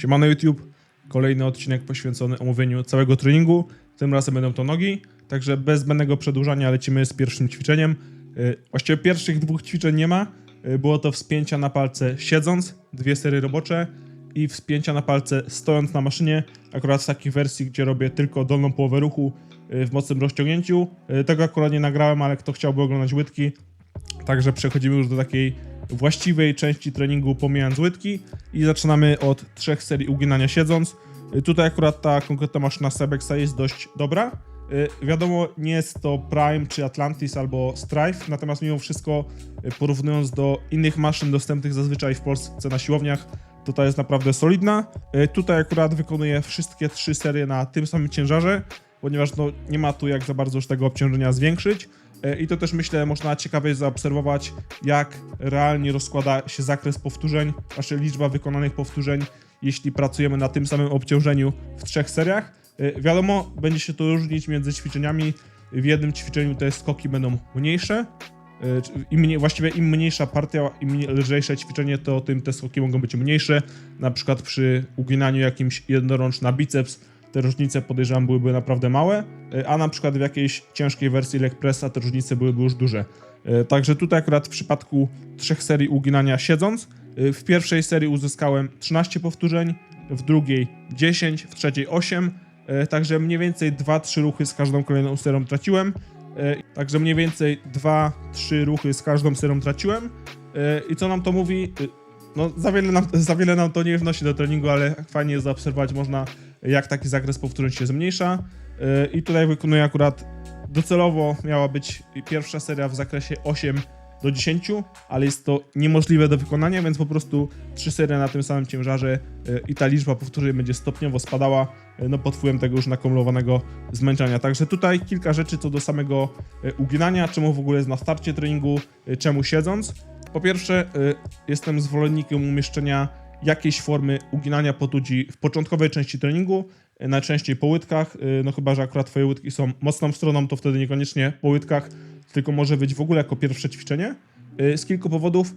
Siemano YouTube, kolejny odcinek poświęcony omówieniu całego treningu. Tym razem będą to nogi, także bez zbędnego przedłużania lecimy z pierwszym ćwiczeniem. Yy, Właściwie pierwszych dwóch ćwiczeń nie ma. Yy, Było to wspięcia na palce siedząc, dwie serie robocze i wspięcia na palce stojąc na maszynie. Akurat w takiej wersji, gdzie robię tylko dolną połowę ruchu yy, w mocnym rozciągnięciu. Tego akurat nie nagrałem, ale kto chciałby oglądać łydki, Także przechodzimy już do takiej właściwej części treningu, pomijając łydki i zaczynamy od trzech serii uginania siedząc. Y, Tutaj akurat ta konkretna maszyna Sebexa jest dość dobra. Y, Wiadomo, nie jest to Prime czy Atlantis albo Strife, natomiast mimo wszystko y, porównując do innych maszyn dostępnych zazwyczaj w Polsce na siłowniach, to ta jest naprawdę solidna. Tutaj akurat wykonuję wszystkie trzy serie na tym samym ciężarze, ponieważ no, nie ma tu jak za bardzo już tego obciążenia zwiększyć. E, I to też myślę, można ciekawie zaobserwować, jak realnie rozkłada się zakres powtórzeń, znaczy liczba wykonanych powtórzeń, jeśli pracujemy na tym samym obciążeniu w trzech seriach. E, Wiadomo, będzie się to różnić między ćwiczeniami. W jednym ćwiczeniu te skoki będą mniejsze. e, Im mniej, właściwie im mniejsza partia, im lżejsze ćwiczenie, to tym te skoki mogą być mniejsze. Na przykład przy uginaniu jakimś jednorącz na biceps te różnice podejrzewam byłyby naprawdę małe, e, a na przykład w jakiejś ciężkiej wersji leg pressa te różnice byłyby już duże. E, Także tutaj akurat w przypadku trzech serii uginania siedząc, e, w pierwszej serii uzyskałem 13 powtórzeń, w drugiej 10, w trzeciej 8, e, także mniej więcej 2-3 ruchy z każdą kolejną serią traciłem. Także mniej więcej 2-3 ruchy z każdą serią traciłem. I co nam to mówi? No, za wiele, nam, za wiele nam to nie wnosi do treningu, ale fajnie zaobserwować można, jak taki zakres powtórzeń się zmniejsza. Yy, I tutaj wykonuję akurat docelowo miała być pierwsza seria w zakresie 8 do 10, ale jest to niemożliwe do wykonania, więc po prostu trzy serie na tym samym ciężarze yy, i ta liczba powtórzeń będzie stopniowo spadała, yy, no pod wpływem tego już nakumulowanego zmęczenia. Także tutaj kilka rzeczy co do samego uginania, czemu w ogóle jest na starcie treningu, czemu siedząc. Po pierwsze, y, jestem zwolennikiem umieszczenia jakiejś formy uginania potudzi w początkowej części treningu, y, najczęściej po łydkach, y, no chyba, że akurat twoje łydki są mocną stroną, to wtedy niekoniecznie po łydkach, tylko może być w ogóle jako pierwsze ćwiczenie. Y, Z kilku powodów.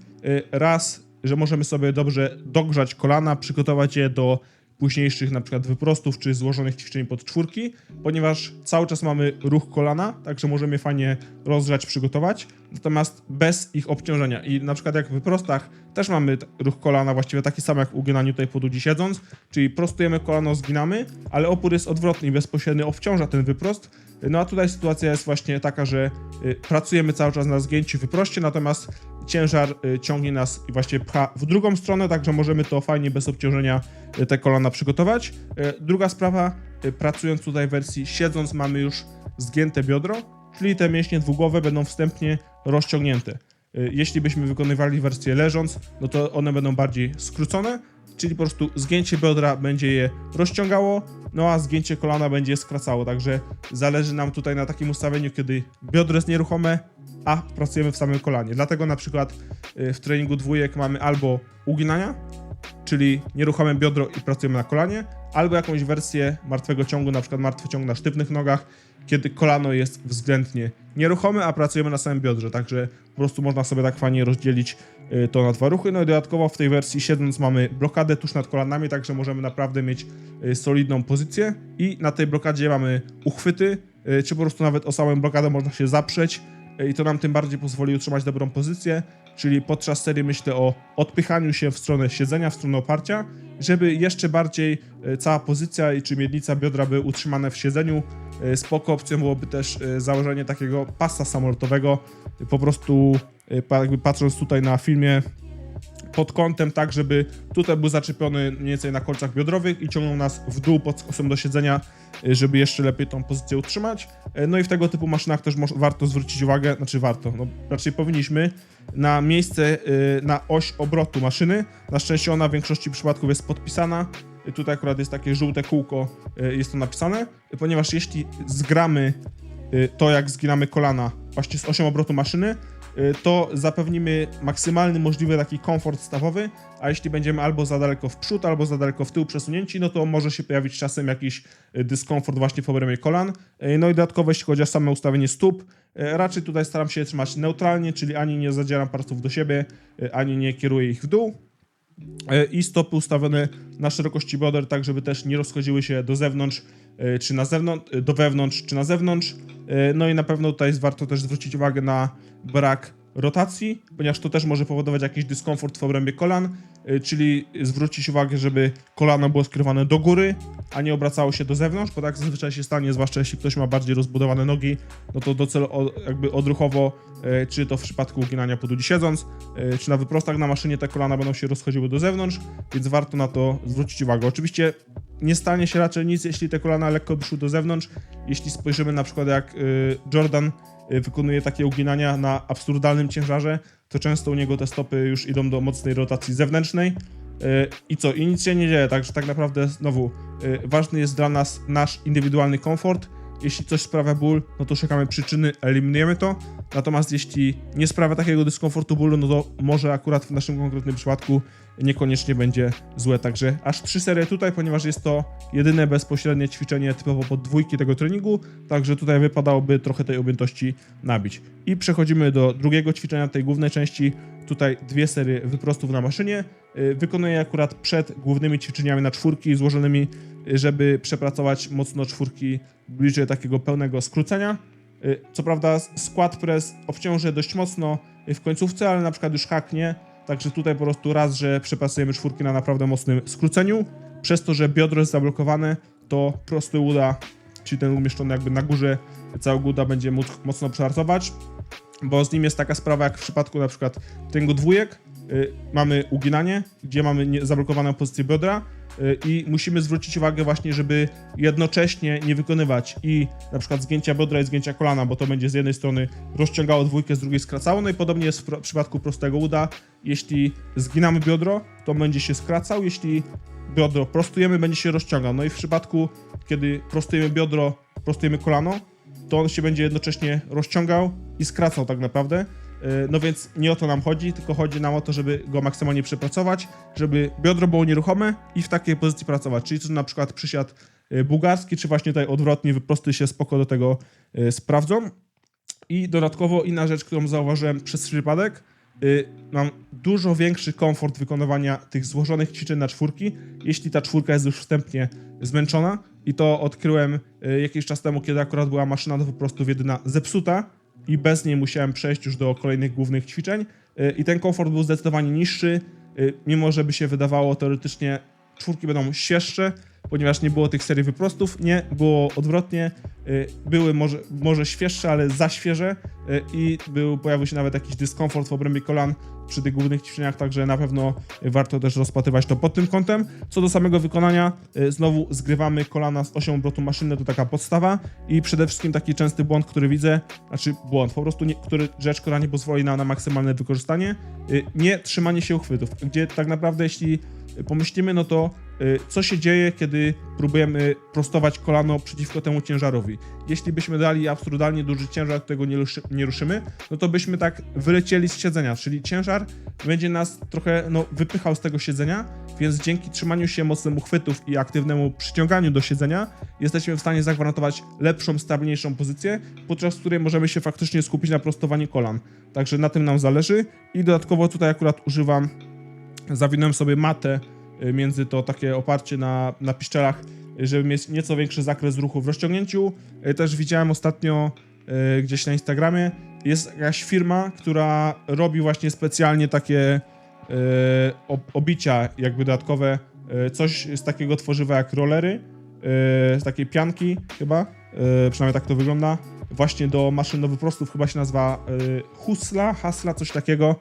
Raz, że możemy sobie dobrze dogrzać kolana, przygotować je do późniejszych na przykład wyprostów czy złożonych ćwiczeń pod czwórki, ponieważ cały czas mamy ruch kolana, także możemy fajnie rozgrzać, przygotować, natomiast bez ich obciążenia. I na przykład jak w wyprostach też mamy ruch kolana właściwie taki sam jak w uginaniu tutaj pod ludzi siedząc, czyli prostujemy kolano, zginamy, ale opór jest odwrotny i bezpośrednio obciąża ten wyprost. No a tutaj sytuacja jest właśnie taka, że y, pracujemy cały czas na zgięciu wyproście, natomiast ciężar y, ciągnie nas i właśnie pcha w drugą stronę, także możemy to fajnie bez obciążenia y, te kolana przygotować. Druga sprawa, pracując tutaj w wersji siedząc mamy już zgięte biodro, czyli te mięśnie dwugłowe będą wstępnie rozciągnięte. Y, Jeśli byśmy wykonywali wersję leżąc, no to one będą bardziej skrócone, czyli po prostu zgięcie biodra będzie je rozciągało, no a zgięcie kolana będzie je skracało, także zależy nam tutaj na takim ustawieniu, kiedy biodro jest nieruchome, a pracujemy w samym kolanie. Dlatego na przykład y, w treningu dwójek mamy albo uginania, czyli nieruchome biodro i pracujemy na kolanie, albo jakąś wersję martwego ciągu, na przykład martwy ciąg na sztywnych nogach, kiedy kolano jest względnie nieruchome, a pracujemy na samym biodrze, także po prostu można sobie tak fajnie rozdzielić y, to na dwa ruchy. No i dodatkowo w tej wersji siedząc mamy blokadę tuż nad kolanami, także możemy naprawdę mieć y, solidną pozycję i na tej blokadzie mamy uchwyty, y, czy po prostu nawet o samą blokadę można się zaprzeć i to nam tym bardziej pozwoli utrzymać dobrą pozycję, czyli podczas serii myślę o odpychaniu się w stronę siedzenia, w stronę oparcia, żeby jeszcze bardziej y, cała pozycja i czy miednica biodra były utrzymane w siedzeniu. Y, Spoko opcją byłoby też założenie takiego pasa samolotowego, po prostu jakby patrząc tutaj na filmie pod kątem, tak żeby tutaj był zaczepiony mniej więcej na kolcach biodrowych i ciągnął nas w dół pod skosem do siedzenia, y, żeby jeszcze lepiej tą pozycję utrzymać. Y, No i w tego typu maszynach też warto zwrócić uwagę, znaczy warto, no raczej powinniśmy, na miejsce, y, na oś obrotu maszyny. Na szczęście ona w większości przypadków jest podpisana. Tutaj akurat jest takie żółte kółko, jest to napisane, ponieważ jeśli zgramy to, jak zginamy kolana właśnie z osią obrotu maszyny, to zapewnimy maksymalny możliwy taki komfort stawowy, a jeśli będziemy albo za daleko w przód, albo za daleko w tył przesunięci, no to może się pojawić czasem jakiś y, dyskomfort właśnie w obrębie kolan. Y, No i dodatkowo jeśli chodzi o same ustawienie stóp, y, raczej tutaj staram się trzymać neutralnie, czyli ani nie zadzieram palców do siebie, y, ani nie kieruję ich w dół. I stopy ustawione na szerokości bioder, tak żeby też nie rozchodziły się do zewnątrz, czy na zewnątrz, do wewnątrz, czy na zewnątrz. E, No i na pewno tutaj jest warto też zwrócić uwagę na brak rotacji, ponieważ to też może powodować jakiś dyskomfort w obrębie kolan, e, czyli zwrócić uwagę, żeby kolano było skierowane do góry, a nie obracało się do zewnątrz, bo tak zazwyczaj się stanie, zwłaszcza jeśli ktoś ma bardziej rozbudowane nogi, no to docelowo jakby odruchowo, czy to w przypadku uginania po dudzi siedząc, e, czy na wyprostach na maszynie te kolana będą się rozchodziły do zewnątrz, więc warto na to zwrócić uwagę. Oczywiście nie stanie się raczej nic, jeśli te kolana lekko wyszły do zewnątrz. Jeśli spojrzymy na przykład jak y, Jordan wykonuje takie uginania na absurdalnym ciężarze, to często u niego te stopy już idą do mocnej rotacji zewnętrznej. I co? I nic się nie dzieje, także tak naprawdę znowu ważny jest dla nas nasz indywidualny komfort. Jeśli coś sprawia ból, no to szukamy przyczyny, eliminujemy to. Natomiast jeśli nie sprawia takiego dyskomfortu bólu, no to może akurat w naszym konkretnym przypadku niekoniecznie będzie złe. Także aż trzy serie tutaj, ponieważ jest to jedyne bezpośrednie ćwiczenie typowo pod dwójki tego treningu, także tutaj wypadałoby trochę tej objętości nabić. I przechodzimy do drugiego ćwiczenia, tej głównej części. Tutaj dwie serie wyprostów na maszynie. Yy, Wykonuję akurat przed głównymi ćwiczeniami na czwórki złożonymi, yy, żeby przepracować mocno czwórki bliżej takiego pełnego skrócenia. Yy, Co prawda skład press obciąży dość mocno w końcówce, ale na przykład już haknie, Także tutaj po prostu raz, że przepracujemy czwórki na naprawdę mocnym skróceniu. Przez to, że biodro jest zablokowane, to prosty uda, czyli ten umieszczony jakby na górze całego uda będzie móc mocno przehartować. Bo z nim jest taka sprawa, jak w przypadku na przykład treningu dwójek, y, mamy uginanie, gdzie mamy zablokowaną pozycję biodra y, i musimy zwrócić uwagę właśnie, żeby jednocześnie nie wykonywać i na przykład zgięcia biodra i zgięcia kolana, bo to będzie z jednej strony rozciągało dwójkę, z drugiej skracało, no i podobnie jest w pro- przypadku prostego uda. Jeśli zginamy biodro, to będzie się skracał, jeśli biodro prostujemy, będzie się rozciągał. No i w przypadku, kiedy prostujemy biodro, prostujemy kolano, to on się będzie jednocześnie rozciągał i skracał tak naprawdę. Yy, No więc nie o to nam chodzi, tylko chodzi nam o to, żeby go maksymalnie przepracować, żeby biodro było nieruchome i w takiej pozycji pracować. Czyli to na przykład przysiad yy, bułgarski, czy właśnie tutaj odwrotnie wyprosty się spoko do tego yy, sprawdzą. I dodatkowo inna rzecz, którą zauważyłem przez przypadek, mam dużo większy komfort wykonywania tych złożonych ćwiczeń na czwórki, jeśli ta czwórka jest już wstępnie zmęczona. I to odkryłem y, jakiś czas temu, kiedy akurat była maszyna do wyprostów jedyna zepsuta i bez niej musiałem przejść już do kolejnych głównych ćwiczeń. Y, I ten komfort był zdecydowanie niższy, y, mimo że by się wydawało teoretycznie czwórki będą świeższe, ponieważ nie było tych serii wyprostów. Nie, było odwrotnie. Były może, może świeższe, ale za świeże i był, pojawił się nawet jakiś dyskomfort w obrębie kolan przy tych głównych ćwiczeniach, także na pewno warto też rozpatrywać to pod tym kątem. Co do samego wykonania, y, znowu zgrywamy kolana z osią obrotu maszyny, to taka podstawa i przede wszystkim taki częsty błąd, który widzę, znaczy błąd, po prostu nie, który rzecz, która nie pozwoli nam na maksymalne wykorzystanie, y, nie trzymanie się uchwytów, gdzie tak naprawdę jeśli pomyślimy, no to y, co się dzieje, kiedy próbujemy prostować kolano przeciwko temu ciężarowi. Jeśli byśmy dali absurdalnie duży ciężar, którego nie, nie ruszymy, no to byśmy tak wylecieli z siedzenia, czyli ciężar będzie nas trochę no, wypychał z tego siedzenia, więc dzięki trzymaniu się mocnym uchwytów i aktywnemu przyciąganiu do siedzenia jesteśmy w stanie zagwarantować lepszą, stabilniejszą pozycję, podczas której możemy się faktycznie skupić na prostowaniu kolan. Także na tym nam zależy i dodatkowo tutaj akurat używam zawinąłem sobie matę y, między to takie oparcie na, na piszczelach, y, żeby mieć nieco większy zakres ruchu w rozciągnięciu. Y, Też widziałem ostatnio gdzieś na Instagramie, jest jakaś firma, która robi właśnie specjalnie takie ob- obicia jakby dodatkowe, y, coś z takiego tworzywa jak rollery, y, z takiej pianki chyba, y, przynajmniej tak to wygląda, właśnie do maszyn do wyprostów chyba się nazywa y, Husla, Hasla, coś takiego.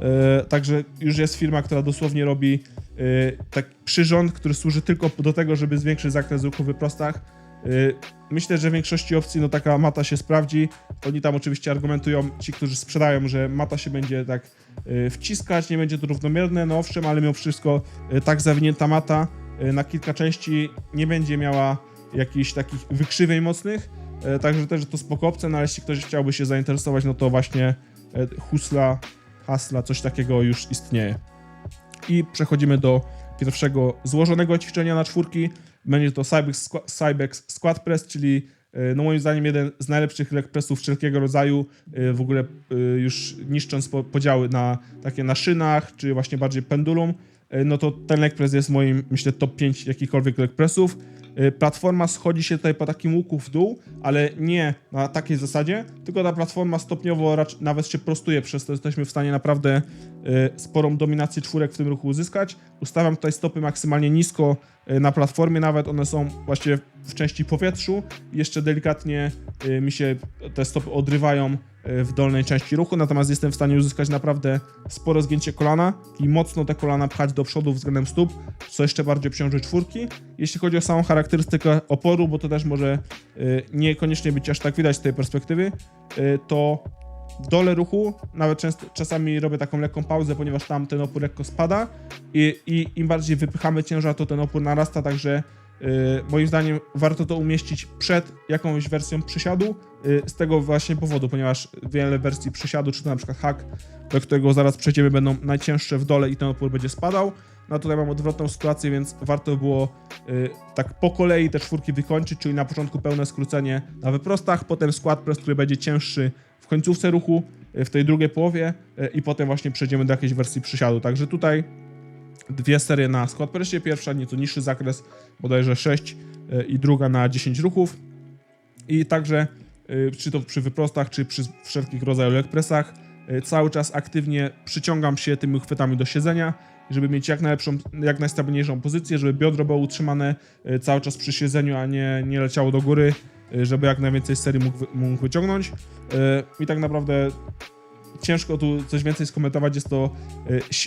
E, Także już jest firma, która dosłownie robi e, tak przyrząd, który służy tylko do tego, żeby zwiększyć zakres ruchu w wyprostach. E, Myślę, że w większości opcji no, taka mata się sprawdzi. Oni tam oczywiście argumentują, ci, którzy sprzedają, że mata się będzie tak e, wciskać, nie będzie to równomierne, no owszem, ale mimo wszystko e, tak zawinięta mata na kilka części nie będzie miała jakichś takich wykrzywień mocnych. Także też to spoko opcja, no ale jeśli ktoś chciałby się zainteresować, no to właśnie Husla hasla, coś takiego już istnieje. I przechodzimy do pierwszego złożonego ćwiczenia na czwórki. Będzie to Cybex, Cybex Squat Press, czyli e, no moim zdaniem jeden z najlepszych leg pressów wszelkiego rodzaju, e, w ogóle e, już niszcząc po- podziały na takie na szynach, czy właśnie bardziej pendulum. no to ten leg press jest moim, myślę, top 5 jakichkolwiek leg pressów. Platforma schodzi się tutaj po takim łuku w dół, ale nie na takiej zasadzie, tylko ta platforma stopniowo nawet się prostuje, przez to jesteśmy w stanie naprawdę sporą dominację czwórek w tym ruchu uzyskać. Ustawiam tutaj stopy maksymalnie nisko e, na platformie, nawet one są właściwie w części powietrzu. Jeszcze delikatnie e, mi się te stopy odrywają w dolnej części ruchu, natomiast jestem w stanie uzyskać naprawdę spore zgięcie kolana i mocno te kolana pchać do przodu względem stóp, co jeszcze bardziej obciąży czwórki. Jeśli chodzi o samą charakterystykę oporu, bo to też może y, niekoniecznie być aż tak widać z tej perspektywy, y, to dole ruchu nawet często, czasami robię taką lekką pauzę, ponieważ tam ten opór lekko spada i, i im bardziej wypychamy ciężar, to ten opór narasta, także y, moim zdaniem warto to umieścić przed jakąś wersją przysiadu y, z tego właśnie powodu, ponieważ wiele wersji przysiadu, czy to na przykład hack, do którego zaraz przejdziemy, będą najcięższe w dole i ten opór będzie spadał. No tutaj mam odwrotną sytuację, więc warto było y, tak po kolei te czwórki wykończyć, czyli na początku pełne skrócenie na wyprostach, potem skład press, który będzie cięższy w końcówce ruchu, y, w tej drugiej połowie y, i potem właśnie przejdziemy do jakiejś wersji przysiadu. Także tutaj dwie serie na skład pressie, pierwsza nieco niższy zakres, bodajże 6 y, i druga na 10 ruchów. I także, czy to przy wyprostach, czy przy wszelkich rodzajach leg pressach, y, cały czas aktywnie przyciągam się tymi chwytami do siedzenia, żeby mieć jak najlepszą, jak najstabilniejszą pozycję, żeby biodro było utrzymane cały czas przy siedzeniu, a nie, nie leciało do góry, żeby jak najwięcej serii mógł, mógł wyciągnąć. Y, I tak naprawdę ciężko tu coś więcej skomentować. Jest to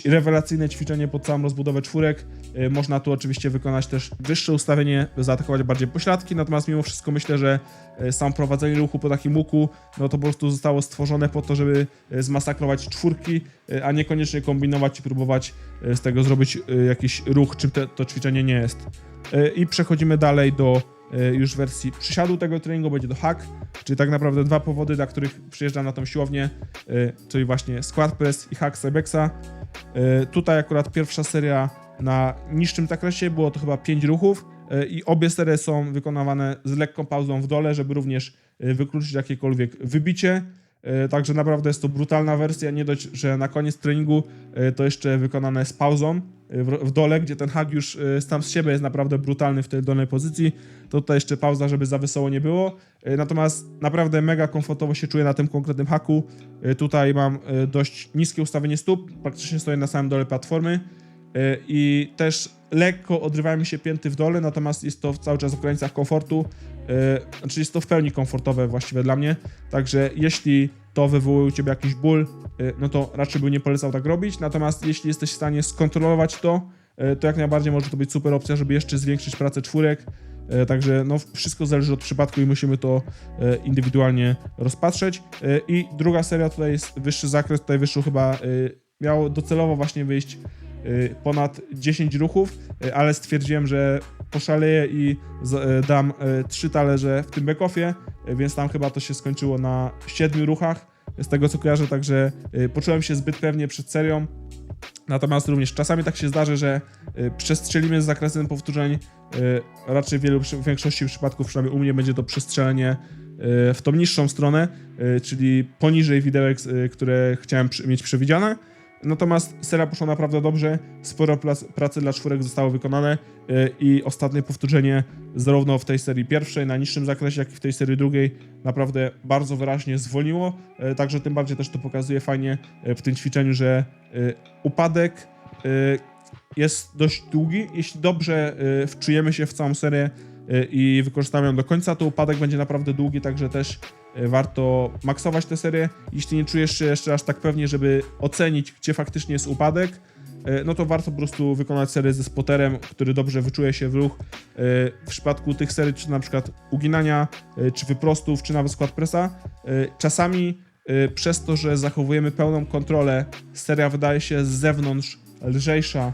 y, rewelacyjne ćwiczenie pod całą rozbudowę czwórek. Y, Można tu oczywiście wykonać też wyższe ustawienie, zaatakować bardziej pośladki, natomiast mimo wszystko myślę, że y, sam prowadzenie ruchu po takim łuku, no to po prostu zostało stworzone po to, żeby y, zmasakrować czwórki, y, a niekoniecznie kombinować i próbować y, z tego zrobić y, jakiś ruch, czym te, to ćwiczenie nie jest. Y, I przechodzimy dalej do y, już wersji przysiadu tego treningu, będzie to hack, czyli tak naprawdę dwa powody, dla których przyjeżdżam na tą siłownię, y, czyli właśnie squat press i hack Cybexa. Y, Tutaj akurat pierwsza seria na niższym zakresie, było to chyba 5 ruchów i obie serie są wykonywane z lekką pauzą w dole, żeby również wykluczyć jakiekolwiek wybicie. Także naprawdę jest to brutalna wersja, nie dość, że na koniec treningu to jeszcze wykonane z pauzą w, dole, gdzie ten hak już y, sam z siebie jest naprawdę brutalny w tej dolnej pozycji, to tutaj jeszcze pauza, żeby za wesoło nie było. Y, Natomiast naprawdę mega komfortowo się czuję na tym konkretnym haku. Y, Tutaj mam dość niskie ustawienie stóp, praktycznie stoję na samym dole platformy. I też lekko odrywają mi się pięty w dole, natomiast jest to cały czas w granicach komfortu, znaczy jest to w pełni komfortowe właściwie dla mnie, także jeśli to wywołuje u Ciebie jakiś ból, y, no to raczej bym nie polecał tak robić, natomiast jeśli jesteś w stanie skontrolować to, y, to jak najbardziej może to być super opcja, żeby jeszcze zwiększyć pracę czwórek, y, także no wszystko zależy od przypadku i musimy to indywidualnie rozpatrzeć. I druga seria tutaj jest wyższy zakres, tutaj wyszło chyba, miało docelowo właśnie wyjść ponad 10 ruchów, y, ale stwierdziłem, że poszaleję i y, dam y, trzy talerze w tym backoffie, y, więc tam chyba to się skończyło na 7 ruchach, z tego co kojarzę, także y, poczułem się zbyt pewnie przed serią. Natomiast również czasami tak się zdarzy, że y, przestrzelimy z zakresem powtórzeń. y, Raczej w, wielu, w większości przypadków, przynajmniej u mnie, będzie to przestrzelenie y, w tą niższą stronę, y, czyli poniżej widełek, y, które chciałem mieć przewidziane. Natomiast seria poszła naprawdę dobrze, sporo pracy dla czwórek zostało wykonane y, i ostatnie powtórzenie zarówno w tej serii pierwszej na niższym zakresie, jak i w tej serii drugiej naprawdę bardzo wyraźnie zwolniło, y, także tym bardziej też to pokazuje fajnie y, w tym ćwiczeniu, że upadek jest dość długi. Jeśli dobrze wczujemy się w całą serię i wykorzystamy ją do końca, to upadek będzie naprawdę długi, także też warto maksować tę serię. Jeśli nie czujesz się jeszcze aż tak pewnie, żeby ocenić, gdzie faktycznie jest upadek, y, no to warto po prostu wykonać serię ze spoterem, który dobrze wyczuje się w ruch. Y, W przypadku tych serii, czy na przykład uginania, czy wyprostów, czy nawet skład pressa, y, czasami przez to, że zachowujemy pełną kontrolę, seria wydaje się z zewnątrz lżejsza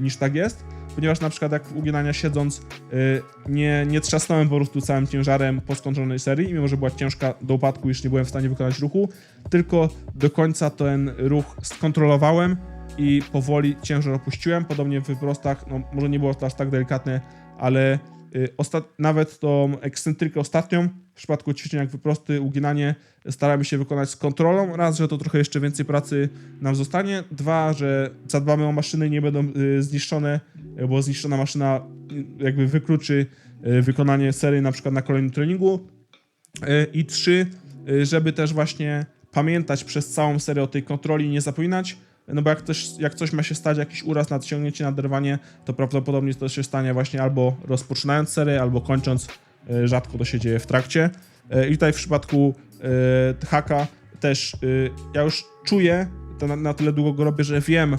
niż tak jest, ponieważ na przykład jak w uginania siedząc y, nie, nie trzasnąłem po prostu całym ciężarem po skończonej serii, mimo że była ciężka do upadku, już nie byłem w stanie wykonać ruchu, tylko do końca ten ruch skontrolowałem i powoli ciężar opuściłem, podobnie w wyprostach, no może nie było to aż tak delikatne, ale nawet tą ekscentrykę ostatnią, w przypadku ćwiczeń jak wyprosty, uginanie, staramy się wykonać z kontrolą. Raz, że to trochę jeszcze więcej pracy nam zostanie. Dwa, że zadbamy o maszyny nie będą y, zniszczone, y, bo zniszczona maszyna y, jakby wykluczy y, wykonanie serii na przykład na kolejnym treningu. Y, I trzy, y, żeby też właśnie pamiętać przez całą serię o tej kontroli nie zapominać, no bo jak, też, jak coś ma się stać, jakiś uraz, nadciągnięcie, naderwanie, to prawdopodobnie to się stanie właśnie albo rozpoczynając serię, albo kończąc. Y, Rzadko to się dzieje w trakcie. Y, I tutaj w przypadku y, haka też ja już czuję, to na, na tyle długo go robię, że wiem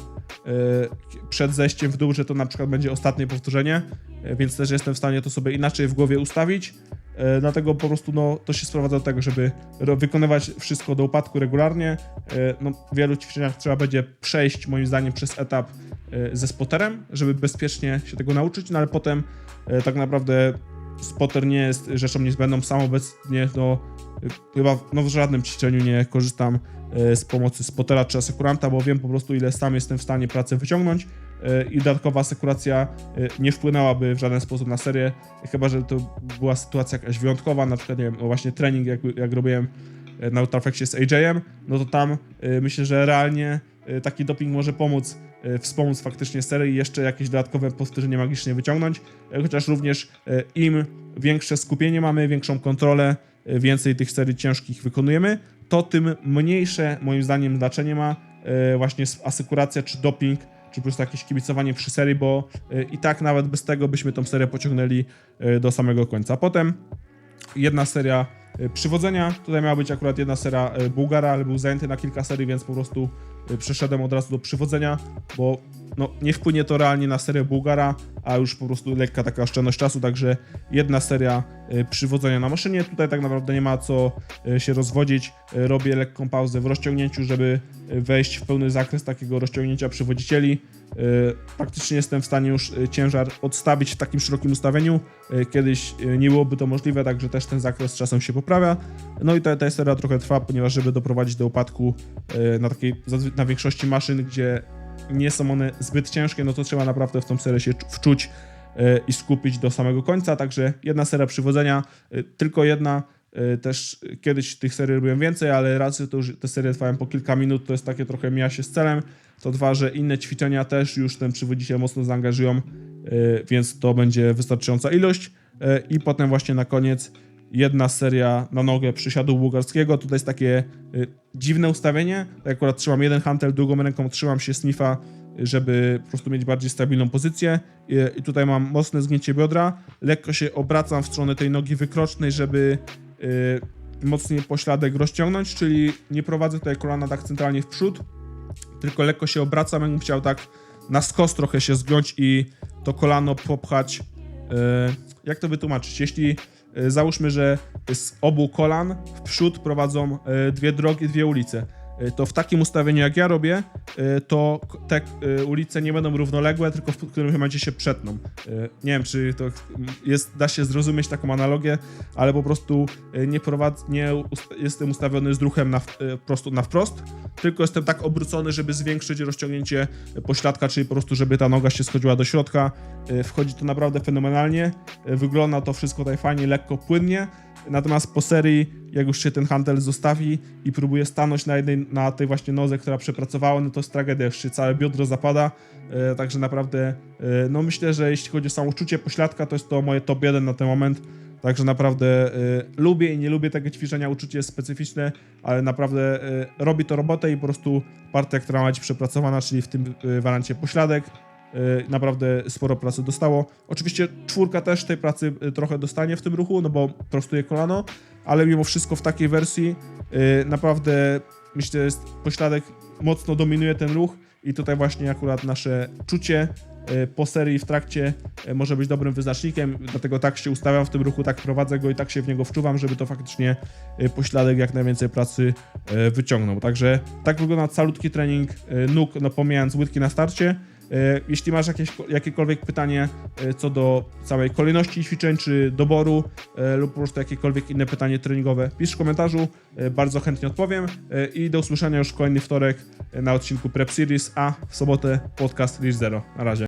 przed zejściem w dół, że to na przykład będzie ostatnie powtórzenie, więc też jestem w stanie to sobie inaczej w głowie ustawić. E, Dlatego po prostu no, to się sprowadza do tego, żeby wykonywać wszystko do upadku regularnie. E, No, w wielu ćwiczeniach trzeba będzie przejść, moim zdaniem, przez etap e, ze spoterem, żeby bezpiecznie się tego nauczyć, no ale potem tak naprawdę spotter nie jest rzeczą niezbędną. Sam obecnie no, chyba no, w żadnym ćwiczeniu nie korzystam z pomocy spotera czy asekuranta, bo wiem po prostu ile sam jestem w stanie pracę wyciągnąć i dodatkowa asekuracja e, nie wpłynęłaby w żaden sposób na serię, chyba że to była sytuacja jakaś wyjątkowa, na przykład nie wiem, no właśnie trening jak, jak robiłem e, na Ultraflexie z AJ-em, no to tam e, myślę, że realnie e, taki doping może pomóc e, wspomóc faktycznie serię i jeszcze jakieś dodatkowe powtórzenie magicznie wyciągnąć, e, chociaż również e, im większe skupienie mamy, większą kontrolę, e, więcej tych serii ciężkich wykonujemy, to tym mniejsze moim zdaniem znaczenie ma e, właśnie asekuracja czy doping, czy po prostu jakieś kibicowanie przy serii, bo e, i tak nawet bez tego byśmy tą serię pociągnęli e, do samego końca. Potem jedna seria e, przywodzenia. Tutaj miała być akurat jedna seria Bułgara, ale był zajęty na kilka serii, więc po prostu przeszedłem od razu do przywodzenia, bo no, nie wpłynie to realnie na serię Bułgara, a już po prostu lekka taka oszczędność czasu, także jedna seria e, przywodzenia na maszynie. Tutaj tak naprawdę nie ma co e, się rozwodzić. E, Robię lekką pauzę w rozciągnięciu, żeby wejść w pełny zakres takiego rozciągnięcia przywodzicieli. Praktycznie jestem w stanie już ciężar odstawić w takim szerokim ustawieniu. Kiedyś nie byłoby to możliwe, także też ten zakres czasem się poprawia. No i ta, ta seria trochę trwa, ponieważ żeby doprowadzić do upadku na takiej, na większości maszyn, gdzie nie są one zbyt ciężkie, no to trzeba naprawdę w tą serię się czu- wczuć e, i skupić do samego końca. Także jedna seria przywodzenia, e, tylko jedna. E, Też kiedyś tych serii robiłem więcej, ale raczej to już te serie trwają po kilka minut, to jest takie trochę mija się z celem. To dwa, że inne ćwiczenia też już ten przywodziciel mocno zaangażują, więc to będzie wystarczająca ilość. I potem właśnie na koniec jedna seria na nogę przysiadu bułgarskiego. Tutaj jest takie y, dziwne ustawienie. Tak akurat trzymam jeden hantel, drugą ręką trzymam się Smitha, y, żeby po prostu mieć bardziej stabilną pozycję. I, tutaj mam mocne zgięcie biodra. Lekko się obracam w stronę tej nogi wykrocznej, żeby y, mocniej pośladek rozciągnąć, czyli nie prowadzę tutaj kolana tak centralnie w przód, tylko lekko się obracam, jakbym chciał tak na skos trochę się zgiąć i to kolano popchać. Jak to wytłumaczyć? Jeśli załóżmy, że z obu kolan w przód prowadzą e, dwie drogi, dwie ulice, e, to w takim ustawieniu jak ja robię, e, to te e, ulice nie będą równoległe, tylko w którymś momencie się przetną. E, Nie wiem, czy to jest, da się zrozumieć taką analogię, ale po prostu e, nie, prowadz, nie jestem ustawiony z ruchem na, e, prosto na wprost, tylko jestem tak obrócony, żeby zwiększyć rozciągnięcie pośladka, czyli po prostu, żeby ta noga się schodziła do środka. E, Wchodzi to naprawdę fenomenalnie. E, Wygląda to wszystko tutaj fajnie, lekko, płynnie. Natomiast po serii, jak już się ten handel zostawi i próbuje stanąć na, jednej, na tej właśnie nodze, która przepracowała, no to jest tragedia, już się całe biodro zapada. E, Także naprawdę, e, no myślę, że jeśli chodzi o samoczucie pośladka, to jest to moje top 1 na ten moment. Także naprawdę y, lubię i nie lubię tego ćwiczenia, uczucie jest specyficzne, ale naprawdę y, robi to robotę i po prostu partia, która ma być przepracowana, czyli w tym y, wariancie pośladek, y, naprawdę sporo pracy dostało. Oczywiście czwórka też tej pracy y, trochę dostanie w tym ruchu, no bo prostuje kolano, ale mimo wszystko w takiej wersji y, naprawdę myślę, że pośladek mocno dominuje ten ruch i tutaj właśnie akurat nasze czucie y, po serii w trakcie y, może być dobrym wyznacznikiem, dlatego tak się ustawiam w tym ruchu, tak prowadzę go i tak się w niego wczuwam, żeby to faktycznie y, pośladek jak najwięcej pracy y, wyciągnął. Także tak wygląda calutki trening y, nóg, no pomijając łydki na starcie. Y, Jeśli masz jakieś, jakiekolwiek pytanie y, co do całej kolejności ćwiczeń, czy doboru, y, lub po prostu jakiekolwiek inne pytanie treningowe, pisz w komentarzu, bardzo chętnie odpowiem i do usłyszenia już kolejny wtorek na odcinku Prep Series, a w sobotę podcast Reach Zero. Na razie.